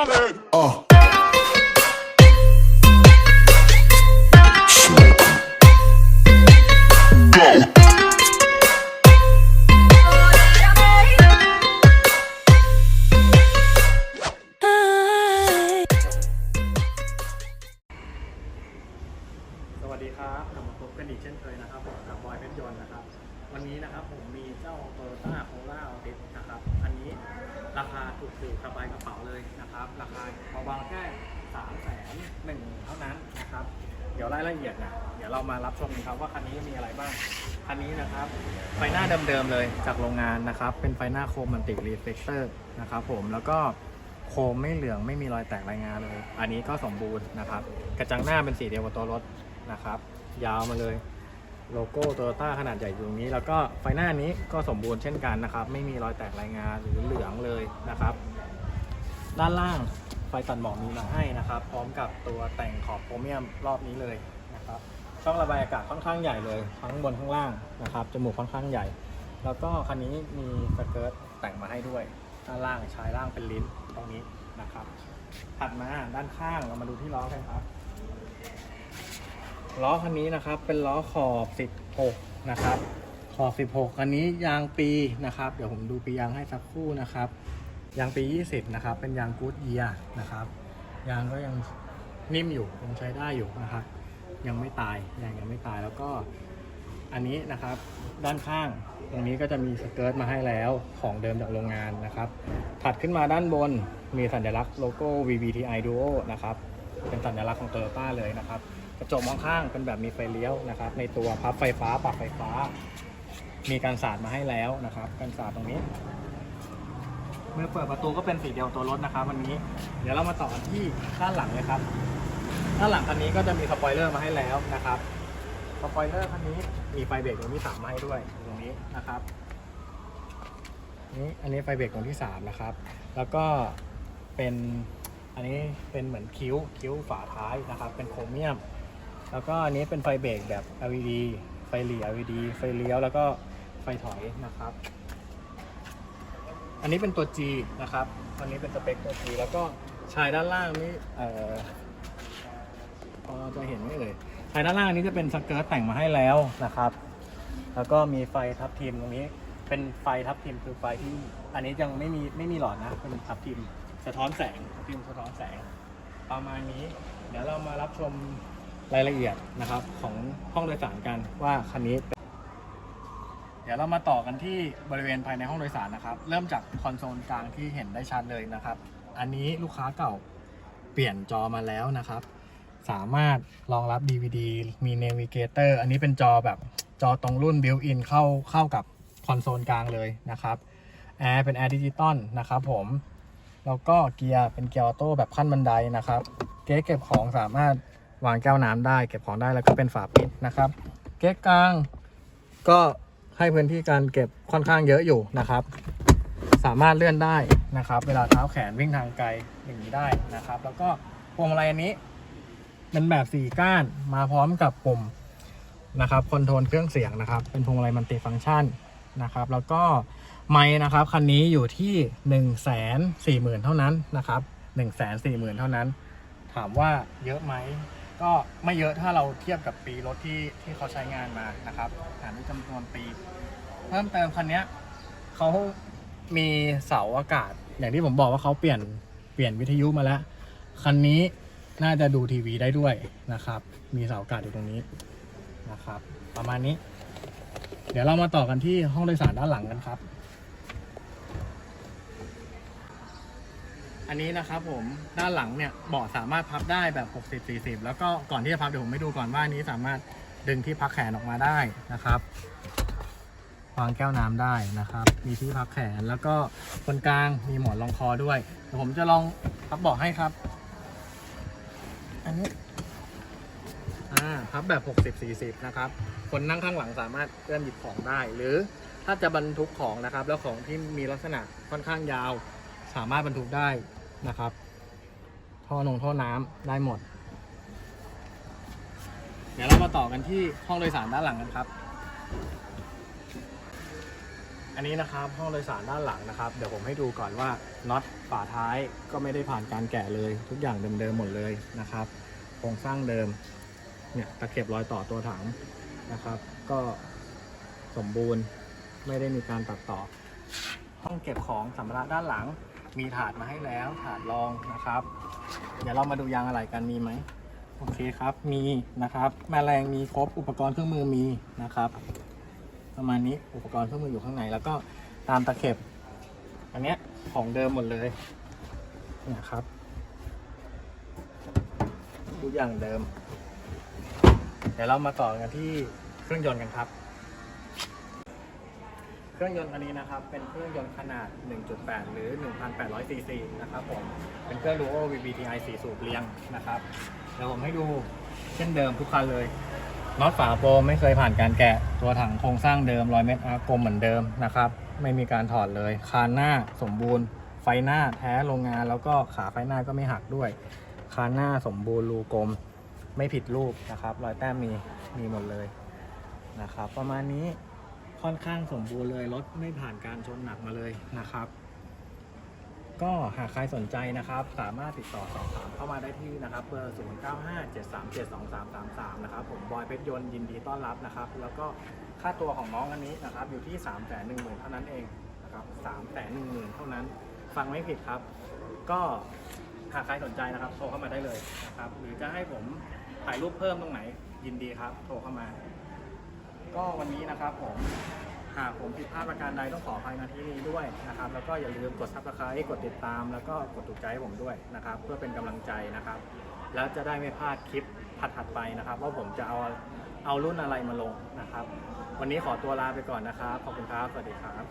Charlie. Uh. Go. สวัสดีครับกลับมาพบกันอีกเช่นเคยนะครับผมกับบอยเพชรยนต์นะครับ วันนี้นะครับผมมีเจ้า Toyota Corolla Altis นะครับ อันนี้ราคาถูกๆสบายกระเป๋าเลยนะครับ ราคาเบาๆแค่สามแสนหนึ่งเท่านั้นนะครับ เดี๋ยวรายละเอียดนะเดี๋ยวเรามารับชมกันครับว่าคันนี้มีอะไรบ้าง คันนี้นะครับ ไฟหน้าเดิมๆเลยจากโรงงานนะครับ เป็นไฟหน้าโครมันติกรีเฟกเตอร์นะครับผมแล้วก็โคมไม่เหลืองไม่มีรอยแตกรายงานเลย อันนี้ก็สมบูรณ์นะครับ กระจังหน้าเป็นสีเดียวกับตัวรถนะครับ ยาวมาเลย โลโก้โตโยต้าขนาดใหญ่อยู่ตรงนี้ แล้วก็ไฟหน้านี้ก็สมบูรณ์เช่นกันนะครับ ไม่มีรอยแตกรายงานหรือเหลืองเลยนะครับ ด้านล่างไฟตัดหมอกมีมาให้นะครับ พร้อมกับตัวแต่งขอบโครเมียมรอบนี้เลยนะครับ ช่องระบายอากาศค่อนข้างใหญ่เลย ทั้งบนข้างล่างนะครับจมูกค่อนข้างใหญ่ แล้วก็คันนี้มีสเกิร์ตแต่งมาให้ด้วยด้านล่างชายล่างเป็นลิ้นตรงนี้นะครับถัดมาด้านข้างเรามาดูที่ล้อกันครับ ล้อคันนี้นะครับเป็นล้อขอบ 16 นะครับ ขอบ 16 คันนี้ยางปีนะครับ เดี๋ยวผมดูปียางให้สักคู่นะครับ ยางปี 20 นะครับ เป็นยางกู๊ดเยียนะครับ ยางก็ยังนิ่มอยู่ยังใช้ได้อยู่นะครับ ยังไม่ตายยางยังไม่ตายแล้วก็อันนี้นะครับด้านข้างตรงนี้ก็จะมีสเกิร์ตมาให้แล้วของเดิมจากโรงงานนะครับ ถัดขึ้นมาด้านบนมีสัญลักษณ์โลโก้ VVTi Duo นะครับ เป็นสัญลักษณ์ของ Toyota เลยนะครับ กระจกมองข้างเป็นแบบมีไฟเลี้ยวนะครับ ในตัวพับไฟฟ้าปรับไฟฟ้า มีการสาดมาให้แล้วนะครับการสาดตรงนี้ เมื่อเปิดประตูก็เป็นสีเดียวตัวรถนะครับวันนี้ เดี๋ยวเรามาต่อที่ด้านหลังเลยครับด้านหลังคันนี้ก็จะมีสปอยเลอร์มาให้แล้วนะครับสปอยเลอร์คันนี้มีไฟเบรกดวงที่สามมาให้ด้วยตรงนี้นะครับนี่อันนี้ไฟเบรกดวงที่สามนะครับ แล้วก็เป็นอันนี้เป็นเหมือนคิ้วคิ้วฝาท้ายนะครับ เป็นโครเมียม แล้วก็อันนี้เป็นไฟเบรกแบบ LED ไฟหลี LED ไฟเลี้ยวแล้วก็ไฟถอยนะครับ อันนี้เป็นตัว G นะครับ อันนี้เป็นสเปคตัว G แล้วก็ชายด้านล่างนี่เอ่อพอจะเห็นไหมเอ่ยชายด้านล่างนี้จะเป็นสเกิร์ตแต่งมาให้แล้วนะครับ แล้วก็มีไฟทับทิมตรงนี้ เป็นไฟทับทิมคือไฟที่ อันนี้ยังไม่มีไม่มีหลอดนะ เป็นทับทิมสะท้อนแสงทับทิมสะท้อนแสง ประมาณนี้ เดี๋ยวเรามารับชม รายละเอียดนะครับของห้องโดยสารกันว่าคันนี้ เดี๋ยวเรามาต่อกันที่บริเวณภายในห้องโดยสารนะครับ เริ่มจากคอนโซลกลางที่เห็นได้ชัดเลยนะครับ อันนี้ลูกค้าเก่าเปลี่ยนจอมาแล้วนะครับ สามารถรองรับ DVD มี Navigator อันนี้เป็นจอแบบจอตรงรุ่น built-in เข้าเข้ากับคอนโซลกลางเลยนะครับแอร์เป็นแอร์ดิจิตอลนะครับผมแล้วก็เกียร์เป็นเกียร์ออโต้แบบขั้นบันไดนะครับ เก๊ะเก็บของสามารถ วางแก้วน้ำได้เก็บของได้แล้วก็เป็นฝาปิดนะครับ เก๊ะกลางก็ให้พื้นที่การเก็บค่อนข้างเยอะอยู่นะครับ สามารถเลื่อนได้นะครับ เวลาเท้าแขนวิ่งทางไกลอย่างนี้ได้นะครับ แล้วก็พวงมาลัยอันนี้เป็นแบบสี่ก้านมาพร้อมกับปุ่มนะครับคอนโทรลเครื่องเสียงนะครับ เป็นพวงมาลัยมัลติฟังก์ชันนะครับ แล้วก็ไม้นะครับคันนี้อยู่ที่1นึ่งแสนสี่หมื่นเท่านั้นนะครับ1นึ่งแสนสี่หมื่นเท่านั้น ถามว่าเยอะไหม ก็ไม่เยอะถ้าเราเทียบกับปีรถที่ที่เขาใช้งานมานะครับหารด้วยจำนวนปี เพิ่มเติมคันนี้เขามีเสาอากาศ อย่างที่ผมบอกว่าเขาเปลี่ยนเปลี่ยนวิทยุมาแล้ว คันนี้น่าจะดูทีวีได้ด้วยนะครับ มีเสาอากาศอยู่ตรงนี้นะครับ ประมาณนี้ เดี๋ยวเรามาต่อกันที่ห้องโดยสารด้านหลังกันครับ อันนี้นะครับผมด้านหลังเนี่ยเบาะสามารถพับได้แบบ 60 40 แล้วก็ก่อนที่จะพับเดี๋ยวผมไม่ดูก่อนว่าอันนี้สามารถดึงที่พักแขนออกมาได้นะครับวางแก้วน้ำได้นะครับ มีที่พักแขนแล้วก็คนกลางมีหมอนรองคอด้วยเดี๋ยวผมจะลองพับเบาะให้ครับ อันนี้อ่าพับแบบ 60 40 นะครับ คนนั่งข้างหลังสามารถเอื้อมหยิบของได้ หรือถ้าจะบรรทุกของนะครับ แล้วของที่มีลักษณะค่อนข้างยาว สามารถบรรทุกได้ นะครับ ท่อนงท่อน้ำได้หมด เดี๋ยวเรามาต่อกันที่ห้องโดยสารด้านหลังกันครับออันนี้นะครับห้องโดยสารด้านหลังนะครับ เดี๋ยวผมให้ดูก่อนว่าน็อตฝาท้ายก็ไม่ได้ผ่านการแกะเลย ทุกอย่างเดิมๆหมดเลยนะครับโครงสร้างเดิมเนี่ยตะเข็บรอยต่อตัวถังนะครับ ก็สมบูรณ์ไม่ได้มีการตัดต่อ ห้องเก็บของสัมภาระด้านหลัง มีถาดมาให้แล้วถาดรองนะครับ เดี๋ยวเรามาดูยางอะไรกันมีไหมโอเคครับมีนะครับแม่แรงมีครบอุปกรณ์เครื่องมือมีนะครับ ประมาณนี้อุปกรณ์เครื่องมืออยู่ข้างในแล้วก็ตามตะเข็บ อันเนี้ยของเดิมหมดเลยเนี่ยครับทุกอย่างเดิม เดี๋ยวเรามาต่อกันที่เครื่องยนต์กันครับ เครื่องยนต์อันนี้นะครับ เป็นเครื่องยนต์ขนาด 1.8 หรือ 1,800 ซีซีนะครับผม เป็นเครื่อง Duo VVTi 4 สูบเรียงนะครับ เดี๋ยวผมให้ดูเช่นเดิมทุกคันเลยน็อตฝาโปรไม่เคยผ่านการแกะ ตัวถังโครงสร้างเดิมรอยเม็ดอาร์กลมเหมือนเดิมนะครับ ไม่มีการถอดเลย คานหน้าสมบูรณ์ ไฟหน้าแท้โรงงาน แล้วก็ขาไฟหน้าก็ไม่หักด้วย คานหน้าสมบูรณ์รูกลม ไม่ผิดรูปนะครับ รอยแต้มมีมีหมดเลยนะครับ ประมาณนี้ ค่อนข้างสมบูรณ์เลยรถไม่ผ่านการชนหนักมาเลยนะครับ ก็หากใครสนใจนะครับ สามารถติดต่อสอบถามเข้ามาได้ที่นะครับเบอร์ 0 9 5 7 3 7 2 3 3 3 นะครับ ผมบอยเพชรยนต์ยินดีต้อนรับนะครับ แล้วก็ค่าตัวของน้องอันนี้นะครับ อยู่ที่ 3 1 0 0 0 0เท่านั้นเองนะครับ3 1 0 0 0 0เท่านั้น ฟังไม่ผิดครับ ก็หากใครสนใจนะครับ โทรเข้ามาได้เลยนะครับ หรือจะให้ผมถ่ายรูปเพิ่มตรงไหนยินดีครับ โทรเข้ามา ก็วันนี้นะครับผมหากผมผิดพลาดประการใดต้องขออภัยในที่นี้ด้วยนะครับ แล้วก็อย่าลืมกดซับสไครต์กดติดตาม แล้วก็กดถูกใจให้ผมด้วยนะครับ เพื่อเป็นกำลังใจนะครับ แล้วจะได้ไม่พลาดคลิปถัดๆไปนะครับ ว่าผมจะเอาเอารุ่นอะไรมาลงนะครับ วันนี้ขอตัวลาไปก่อนนะครับ ขอบคุณครับ สวัสดีครับ